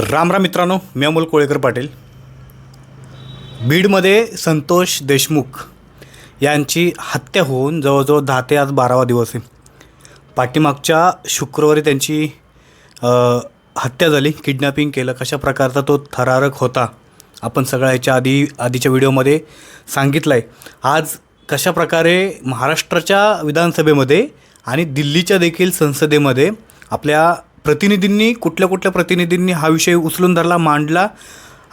राम राम मित्रांनो मी अमोल कोळेकर पाटील. बीडमध्ये संतोष देशमुख यांची हत्या होऊन जवळजवळ दहा ते आज बारावा दिवस आहे. पाठीमागच्या शुक्रवारी त्यांची हत्या झाली किडनॅपिंग केलं. कशा प्रकारचा तो थरारक होता आपण सगळ्या याच्या आधी आधीच्या व्हिडिओमध्ये सांगितलं आहे आज कशा प्रकारे महाराष्ट्राच्या विधानसभेमध्ये आणि दिल्लीच्या देखील संसदेमध्ये आपल्या प्रतिनिधींनी कुठल्या कुठल्या प्रतिनिधींनी हा विषय उचलून धरला मांडला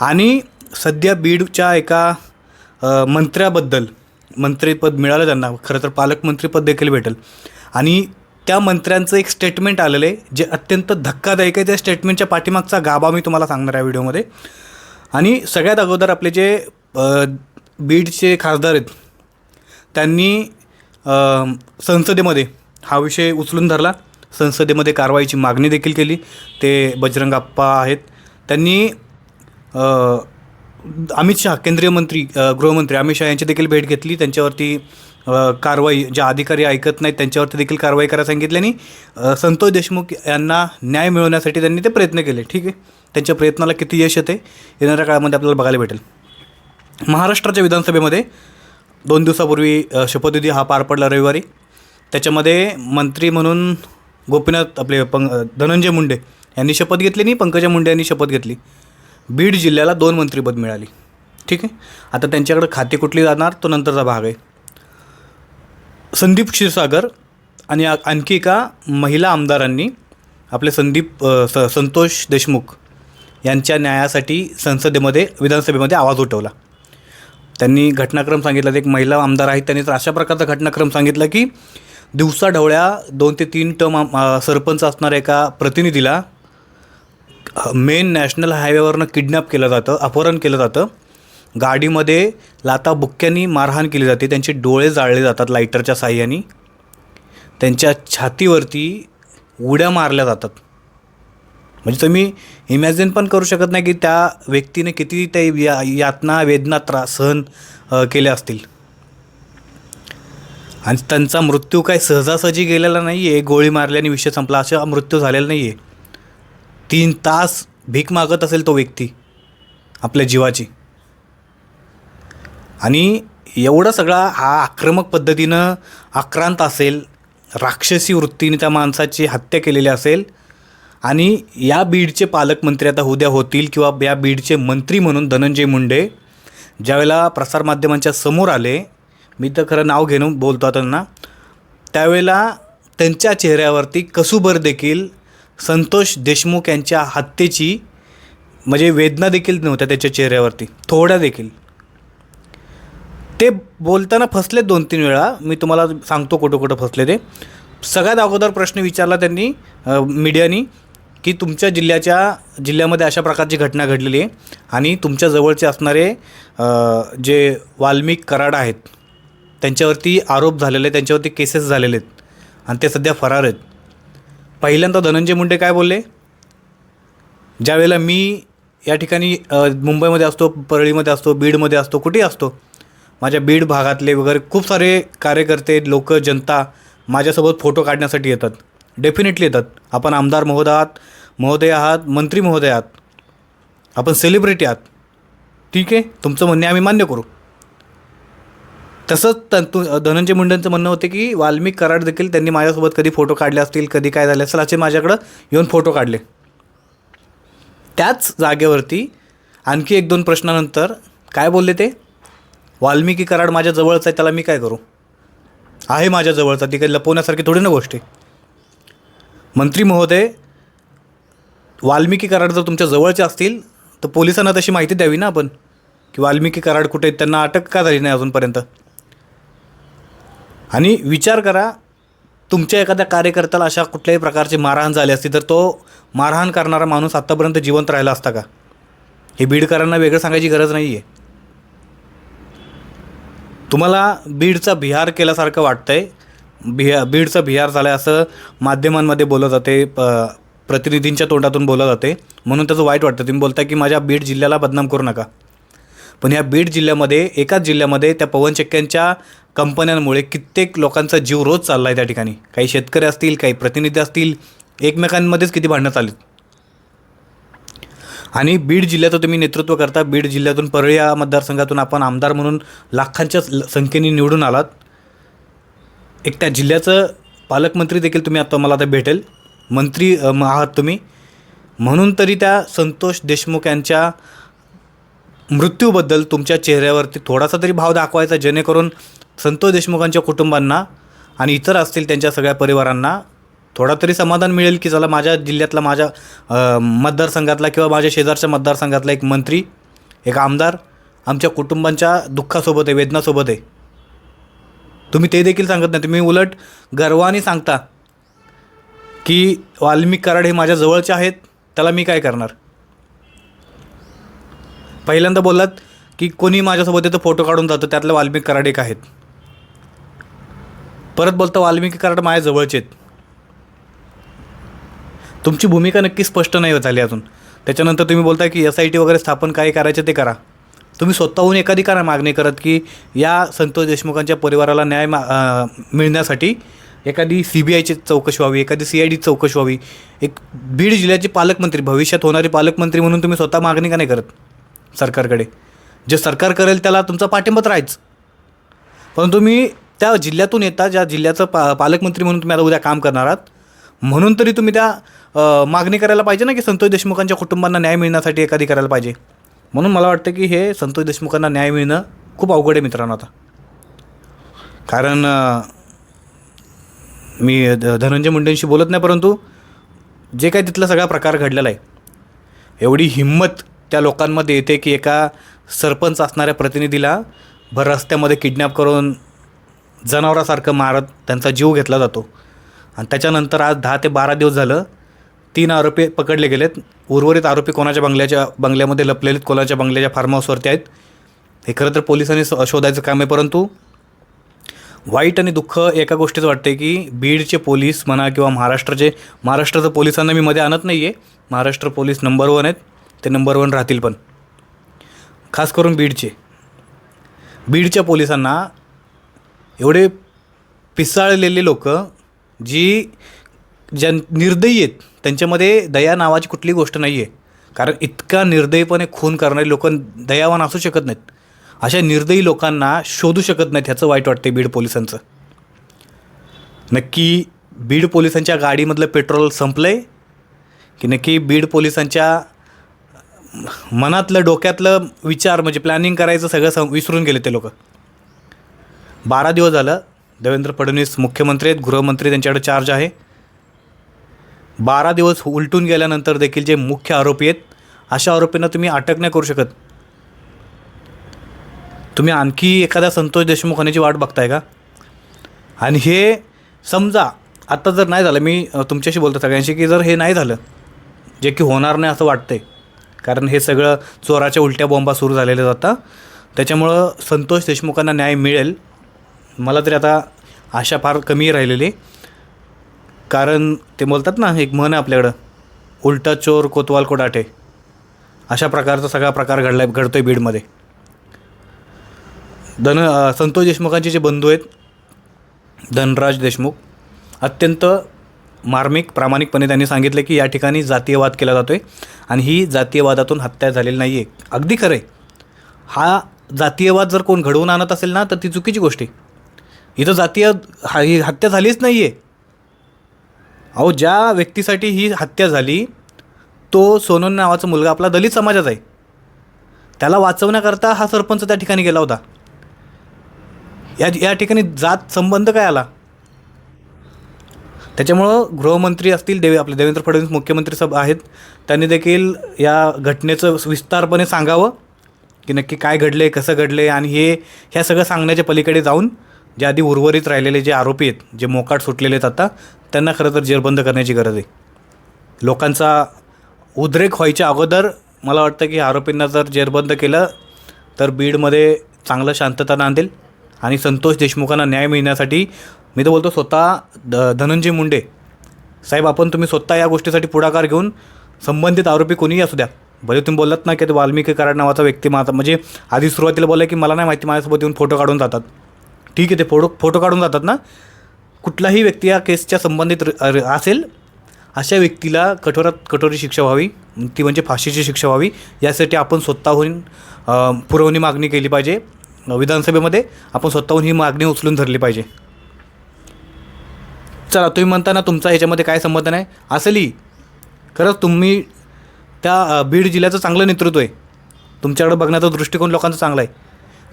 आणि सध्या बीडच्या एका मंत्र्याबद्दल मंत्रीपद मिळालं त्यांना. खरं तर पालकमंत्रीपद देखील भेटेल. आणि त्या मंत्र्यांचं एक स्टेटमेंट आलेलं आहे जे अत्यंत धक्कादायक आहे. त्या स्टेटमेंटच्या पाठीमागचा गाभा मी तुम्हाला सांगणार आहे व्हिडिओमध्ये. आणि सगळ्यात अगोदर आपले जे बीडचे खासदार आहेत त्यांनी संसदेमध्ये हा विषय उचलून धरला. संसदेमध्ये कारवाईची मागणी देखील केली. ते बजरंग आप्पा आहेत. त्यांनी अमित शहा केंद्रीय मंत्री गृहमंत्री अमित शहा यांची देखील भेट घेतली. त्यांच्यावरती कारवाई जे अधिकारी ऐकत नाहीत त्यांच्यावरती देखील कारवाई करायला सांगितली आणि संतोष देशमुख यांना न्याय मिळवण्यासाठी त्यांनी ते प्रयत्न केले. ठीक आहे? त्यांच्या प्रयत्नाला किती यश येते? येणाऱ्या काळामध्ये आपल्याला बघायला भेटेल. महाराष्ट्राच्या विधानसभेमध्ये दोन दिवसापूर्वी शपथविधी हा पार पडला रविवारी. त्याच्यामध्ये मंत्री म्हणून गोपीनाथ आपले पं धनंजय मुंडे यांनी शपथ घेतली आणि पंकजा मुंडे यांनी शपथ घेतली. बीड जिल्ह्याला दोन मंत्रीपद मिळाली. ठीक आहे? आता त्यांच्याकडे खाते कुठली जाणार? तो नंतरचा भाग आहे. संदीप क्षीरसागर आणि आणखी एका महिला आमदारांनी आपले संदीप स संतोष देशमुख यांच्या न्यायासाठी संसदेमध्ये विधानसभेमध्ये आवाज उठवला. त्यांनी घटनाक्रम सांगितला. एक महिला आमदार आहेत. त्यांनी तर अशा प्रकारचा घटनाक्रम सांगितला की दिवसाढवळ्या दोन ते तीन टर्म सरपंच असणाऱ्या एका प्रतिनिधीला मेन नॅशनल हायवेवरनं किडनॅप केलं जातं अपहरण केलं जातं. गाडीमध्ये लाता बुक्क्यांनी मारहाण केली जाते त्यांचे डोळे जाळले जातात लायटरच्या साह्याने. त्यांच्या छातीवरती उड्या मारल्या जातात. म्हणजे तुम्ही इमॅजिन पण करू शकत नाही की त्या व्यक्तीने किती ते या यातना वेदना त्रास सहन केल्या असतील. आणि त्यांचा मृत्यू काय सहजासहजी गेलेला नाही आहे गोळी मारल्याने विषय संपला. असा मृत्यू झालेला नाही आहे तीन तास भीक मागत असेल तो व्यक्ती आपल्या जीवाची. आणि एवढा सगळा हा आक्रमक पद्धतीनं आक्रांत असेल राक्षसी वृत्तीने त्या माणसाची हत्या केलेली असेल आणि या बीडचे पालकमंत्री आता उद्या होतील किंवा या बीडचे मंत्री म्हणून धनंजय मुंडे ज्यावेळेला प्रसारमाध्यमांच्या समोर आले मी तर खरं नाव घेऊन बोलतो त्यांना. त्यावेळेला त्यांच्या चेहऱ्यावरती कसुबर देखील संतोष देशमुख यांच्या हत्येची म्हणजे वेदना देखील नव्हत्या त्याच्या चेहऱ्यावरती थोड्या देखील. ते बोलताना फसले दोन तीन वेळा. मी तुम्हाला सांगतो कुठं कुठं फसले ते. सगळ्यात अगोदर प्रश्न विचारला त्यांनी मीडियानी की तुमच्या जिल्ह्याच्या जिल्ह्यामध्ये अशा प्रकारची घटना घडलेली आहे आणि तुमच्या जवळचे असणारे जे वाल्मिक कराड आहेत त्यांच्यावरती आरोप झालेले आहेत त्यांच्यावरती केसेस झालेले आहेत. आणि ते सध्या फरार आहेत. पहिल्यांदा धनंजय मुंडे काय बोलले? ज्यावेळेला मी या ठिकाणी मुंबईमध्ये असतो परळीमध्ये असतो बीडमध्ये असतो कुठेही असतो माझ्या बीड भागातले वगैरे खूप सारे कार्यकर्ते लोक जनता माझ्यासोबत फोटो काढण्यासाठी येतात. डेफिनेटली येतात. आपण आमदार महोदय आहात महोदय आहात मंत्री महोदय आहात. आपण सेलिब्रिटी आहात. ठीक आहे? तुमचं म्हणणे आम्ही मान्य करू. तसंच तंतु धनंजय मुंडेंचं म्हणणं होते की वाल्मिक कराड देखील त्यांनी माझ्यासोबत कधी फोटो काढले असतील कधी काय झाले असेल असे माझ्याकडं येऊन फोटो काढले. त्याच जागेवरती आणखी एक दोन प्रश्नानंतर काय बोलले ते? वाल्मिकी कराड माझ्या जवळचा आहे त्याला मी काय करू? आहे माझ्या जवळचा ती काही लपवण्यासारखी थोडी ना गोष्ट आहे. मंत्री महोदय वाल्मिकी कराड जर तुमच्या जवळचे असतील तर पोलिसांना तशी माहिती द्यावी ना आपण? की वाल्मिकी कराड कुठे आहेत? त्यांना अटक का झाली नाही अजूनपर्यंत? आणि विचार करा तुमच्या एखाद्या कार्यकर्त्याला अशा कुठल्याही प्रकारची मारहाण झाली असती तर तो मारहाण करणारा माणूस आत्तापर्यंत जिवंत राहिला असता का? हे बीडकरांना वेगळं सांगायची गरज नाही आहे तुम्हाला बीडचा बिहार केल्यासारखं वाटतं आहे बिहा बीडचा बिहार झाला आहे असं माध्यमांमध्ये बोललं जाते प प्रतिनिधींच्या तोंडातून बोललं जाते. म्हणून त्याचं वाईट वाटतं. तुम्ही बोलता की माझ्या बीड जिल्ह्याला बदनाम करू नका. पण ह्या बीड जिल्ह्यामध्ये एकाच जिल्ह्यामध्ये त्या पवन चक्क्यांच्या कंपन्यांमुळे कित्येक लोकांचा जीव रोज चालला आहे त्या ठिकाणी. काही शेतकरी असतील काही प्रतिनिधी असतील एकमेकांमध्येच किती भांडणं चालेल आणि बीड जिल्ह्याचं तुम्ही नेतृत्व करता. बीड जिल्ह्यातून परळी या मतदारसंघातून आपण आमदार म्हणून लाखांच्या संख्येने निवडून आलात. एक त्या जिल्ह्याचं पालकमंत्री देखील तुम्ही आता मला आता भेटेल. मंत्री आहात तुम्ही. म्हणून तरी त्या संतोष देशमुख यांच्या मृत्यूबद्दल तुमच्या चेहऱ्यावरती थोडासा तरी भाव दाखवायचा जेणेकरून संतोष देशमुखांच्या कुटुंबांना आणि इतर असतील त्यांच्या सगळ्या परिवारांना थोडा तरी समाधान मिळेल की चला माझ्या जिल्ह्यातला माझ्या मतदारसंघातला किंवा माझ्या शेजारच्या मतदारसंघातला एक मंत्री एक आमदार आमच्या कुटुंबांच्या दुःखासोबत आहे वेदनासोबत आहे. तुम्ही ते देखील सांगत नाही. तुम्ही उलट गर्वाने सांगता की वाल्मिक कराड हे माझ्या जवळचे आहेत त्याला मी काय करणार? पहिल्यांदा बोललात की कोणी माझ्यासोबत येतं फोटो काढून जातं त्यातलं वाल्मिक कराड एक आहेत. परत बोलता वाल्मिकी कराड माझ्या जवळचे आहेत. तुमची भूमिका नक्की स्पष्ट नाही झाली अजून. त्याच्यानंतर तुम्ही बोलता की एस आय टी वगैरे स्थापन काय करायचं ते करा. तुम्ही स्वतःहून एखादी करा मागणी करत की या संतोष देशमुखांच्या परिवाराला न्याय मा मिळण्यासाठी एखादी सी बी आयची चौकशी व्हावी एखादी सी आय डी चौकशी व्हावी. एक बीड जिल्ह्याचे पालकमंत्री भविष्यात होणारे पालकमंत्री म्हणून तुम्ही स्वतः मागणी का नाही करत सरकारकडे? जे सरकार करेल त्याला तुमचा पाठिंबाच राहायचं पण तुम्ही त्या जिल्ह्यातून येता ज्या जिल्ह्याचं पा पालकमंत्री म्हणून तुम्ही आता उद्या काम करणार आहात. म्हणून तरी तुम्ही त्या मागणी करायला पाहिजे ना की संतोष देशमुखांच्या कुटुंबांना न्याय मिळण्यासाठी एखादी करायला पाहिजे. म्हणून मला वाटतं की हे संतोष देशमुखांना न्याय मिळणं खूप अवघड आहे मित्रांनो आता. कारण मी धनंजय मुंडेंशी बोलत नाही परंतु जे काही तिथला सगळा प्रकार घडलेला आहे एवढी हिंमत त्या लोकांमध्ये येते की एका सरपंच असणाऱ्या प्रतिनिधीला भर रस्त्यामध्ये किडनॅप करून जनावरासारखं मारत त्यांचा जीव घेतला जातो. आणि त्याच्यानंतर आज दहा ते बारा दिवस झालं तीन आरोपी पकडले गेलेत. उर्वरित आरोपी कोणाच्या बंगल्याच्या बंगल्यामध्ये लपलेले आहेत, कोणाच्या बंगल्याच्या फार्म हाऊसवरती आहेत? हे खरं तर पोलिसांनी शोधायचं काम आहे परंतु वाईट आणि दुःख एका गोष्टीचं वाटते की बीडचे पोलीस म्हणा किंवा महाराष्ट्राचे महाराष्ट्राचं पोलिसांना मी मध्ये आणत नाही आहे महाराष्ट्र पोलीस नंबर वन आहेत. ते नंबर वन राहतील पण. खास करून बीडचे. बीडच्या पोलिसांना एवढे पिसाळलेले लोक जी ज्या निर्दयी आहेत त्यांच्यामध्ये दया नावाची कुठली गोष्ट नाही आहे कारण इतका निर्दयीपणे खून करणारे लोक दयावान असू शकत नाहीत. अशा निर्दयी लोकांना शोधू शकत नाहीत ह्याचं वाईट वाटते बीड पोलिसांचं. नक्की बीड पोलिसांच्या गाडीमधलं पेट्रोल संपलं आहे की नक्की बीड पोलिसांच्या मनातलं डोक्यातलं विचार म्हणजे प्लॅनिंग करायचं सगळं सं विसरून गेले ते लोक? बारा दिवस झालं देवेंद्र फडणवीस मुख्यमंत्री आहेत गृहमंत्री त्यांच्याकडे चार्ज आहे. बारा दिवस उलटून गेल्यानंतर देखील जे मुख्य आरोपी आहेत अशा आरोपींना तुम्ही अटक नाही करू शकत. तुम्ही आणखी एखाद्या संतोष देशमुख होण्याची वाट बघताय का? आणि हे समजा आत्ता जर नाही झालं मी तुमच्याशी बोलतो सगळ्यांशी की जर हे नाही झालं जे की होणार नाही असं वाटतंय कारण हे सगळं चोराच्या उलट्या बॉम्बा सुरू झालेल्या जातात त्याच्यामुळं संतोष देशमुखांना न्याय मिळेल मला तरी आता आशा फार कमी राहिलेली. कारण ते बोलतात ना एक म्हण आहे आपल्याकडं उलटा चोर कोतवाल कोडाटे अशा प्रकारचा सगळा प्रकार घडला घडतो आहे बीडमध्ये. धन संतोष देशमुखांचे जे बंधू आहेत धनराज देशमुख अत्यंत मार्मिक प्रामाणिकपणे त्यांनी सांगितले की या ठिकाणी जातीयवाद केला जातो आहे आणि ही जातीयवादातून हत्या झालेली नाही आहे अगदी खरं आहे हा जातीयवाद जर कोण घडवून आणत असेल ना तर ती चुकीची गोष्ट आहे. इथं जातीय हा ही हत्या झालीच नाही आहे अहो ज्या व्यक्तीसाठी ही हत्या झाली तो सोनन नावाचा मुलगा आपला दलित समाजाचा आहे. त्याला वाचवण्याकरता हा सरपंच त्या ठिकाणी गेला होता. या या ठिकाणी जात संबंध काय आला? त्याच्यामुळं गृहमंत्री असतील देवे आपले देवेंद्र फडणवीस मुख्यमंत्री सब आहेत त्यांनी देखील या घटनेचं विस्तारपणे सांगावं की नक्की काय घडलं आहे कसं घडलं आहे आणि हे ह्या सगळं सांगण्याच्या पलीकडे जाऊन जे आधी उर्वरित राहिलेले जे आरोपी आहेत जे मोकाट सुटलेले आहेत आता त्यांना खरं तर जेरबंद करण्याची गरज आहे. लोकांचा उद्रेक व्हायच्या अगोदर मला वाटतं की आरोपींना जर जेरबंद केलं तर बीडमध्ये चांगलं शांतता नांदेल आणि संतोष देशमुखांना न्याय मिळण्यासाठी मी तर बोलतो स्वतः द धनंजय मुंडे. साहेब आपण तुम्ही स्वतः या गोष्टीसाठी पुढाकार घेऊन संबंधित आरोपी कोणीही असू द्या. भले तुम्ही बोलत ना की ते वाल्मिकी कराड नावाचा व्यक्ती माझा म्हणजे आधी सुरुवातीला बोलला की मला नाही माहिती माझ्यासोबत येऊन फोटो काढून जातात. ठीक आहे ते फोटो फोटो काढून जातात ना. कुठलाही व्यक्ती या केसच्या संबंधित र- असेल अशा व्यक्तीला कठोरात कठोरी शिक्षा व्हावी ती म्हणजे फाशीची शिक्षा व्हावी यासाठी आपण स्वतःहून पुरवणी मागणी केली पाहिजे. विधानसभेमध्ये आपण स्वतःहून ही मागणी उचलून धरली पाहिजे. चला तुम्ही म्हणता ना तुमचा ह्याच्यामध्ये काय संबंध नाही. असेलही खरंच तुम्ही त्या बीड जिल्ह्याचं चांगलं नेतृत्व आहे. तुमच्याकडे बघण्याचा दृष्टिकोन लोकांचा चांगला आहे.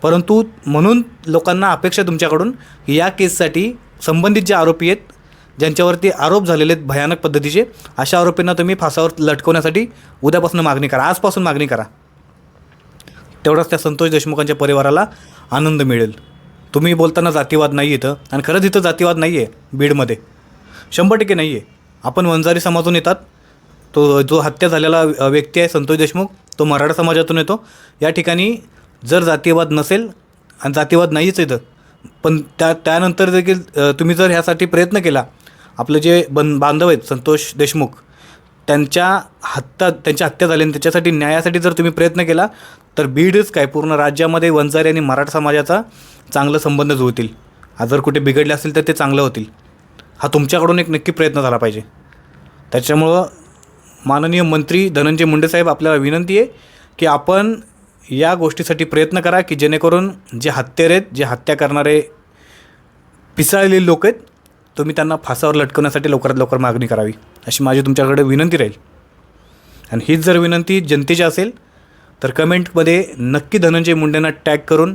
परंतु म्हणून लोकांना अपेक्षा तुमच्याकडून की या केससाठी संबंधित जे आरोपी आहेत ज्यांच्यावरती आरोप झालेले आहेत भयानक पद्धतीचे अशा आरोपींना तुम्ही फासावर लटकवण्यासाठी उद्यापासून मागणी करा. आजपासून मागणी करा. तेवढाच त्या संतोष देशमुखांच्या परिवाराला आनंद मिळेल. तुम्ही बोलताना जातीवाद नाही इथं. आणि खरंच इथं जातीवाद नाही आहे बीडमध्ये. शंभर टक्के नाही आहे आपण वंजारी समाजातून येतात. तो जो हत्या झालेला व्यक्ती आहे संतोष देशमुख तो मराठा समाजातून येतो. या ठिकाणी जर जातीयवाद नसेल आणि जातीवाद नाहीच इथं पण त्या त्यानंतर देखील तुम्ही जर ह्यासाठी प्रयत्न केला आपलं जे बन बांधव आहेत संतोष देशमुख त्यांच्या हत्या त्यांच्या हत्या झाली आणि त्याच्यासाठी न्यायासाठी जर तुम्ही प्रयत्न केला तर बीडच काय पूर्ण राज्यामध्ये वंजारी आणि मराठा समाजाचा चांगलं संबंध जुळतील. आज जर कुठे बिघडले असतील तर ते चांगलं होतील. हा तुमच्याकडून एक नक्की प्रयत्न झाला पाहिजे. त्याच्यामुळं माननीय मंत्री धनंजय मुंडे साहेब आपल्याला विनंती आहे की आपण या गोष्टीसाठी प्रयत्न करा की जेणेकरून जे हत्यारे आहेत जे हत्या करणारे पिसाळलेले लोक आहेत तुम्ही त्यांना फासावर लटकवण्यासाठी लवकरात लवकर मागणी करावी. अशी माझी तुमच्याकडे विनंती राहील. आणि हीच जर विनंती जनतेची असेल तर कमेंटमध्ये नक्की धनंजय मुंडेंना टॅग करून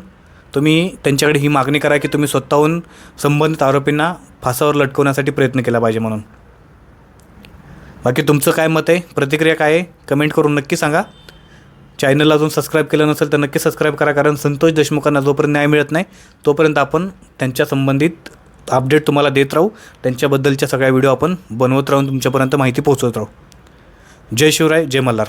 तुम्ही त्यांच्याकडे ही मागणी करा की तुम्ही स्वतःहून संबंधित आरोपींना फासावर लटकवण्यासाठी प्रयत्न केला पाहिजे म्हणून. बाकी तुमचं काय मत आहे? प्रतिक्रिया काय आहे? कमेंट करून नक्की सांगा. चॅनलला अजून सबस्क्राईब केलं नसेल तर नक्की सबस्क्राईब करा कारण संतोष देशमुखांना जोपर्यंत न्याय मिळत नाही तोपर्यंत आपण त्यांच्या संबंधित अपडेट तुम्हाला देत राहू. त्यांच्याबद्दलच्या सगळ्या व्हिडिओ आपण बनवत राहून तुमच्यापर्यंत माहिती पोहोचवत राहू. जय शिवराय जय मल्हार.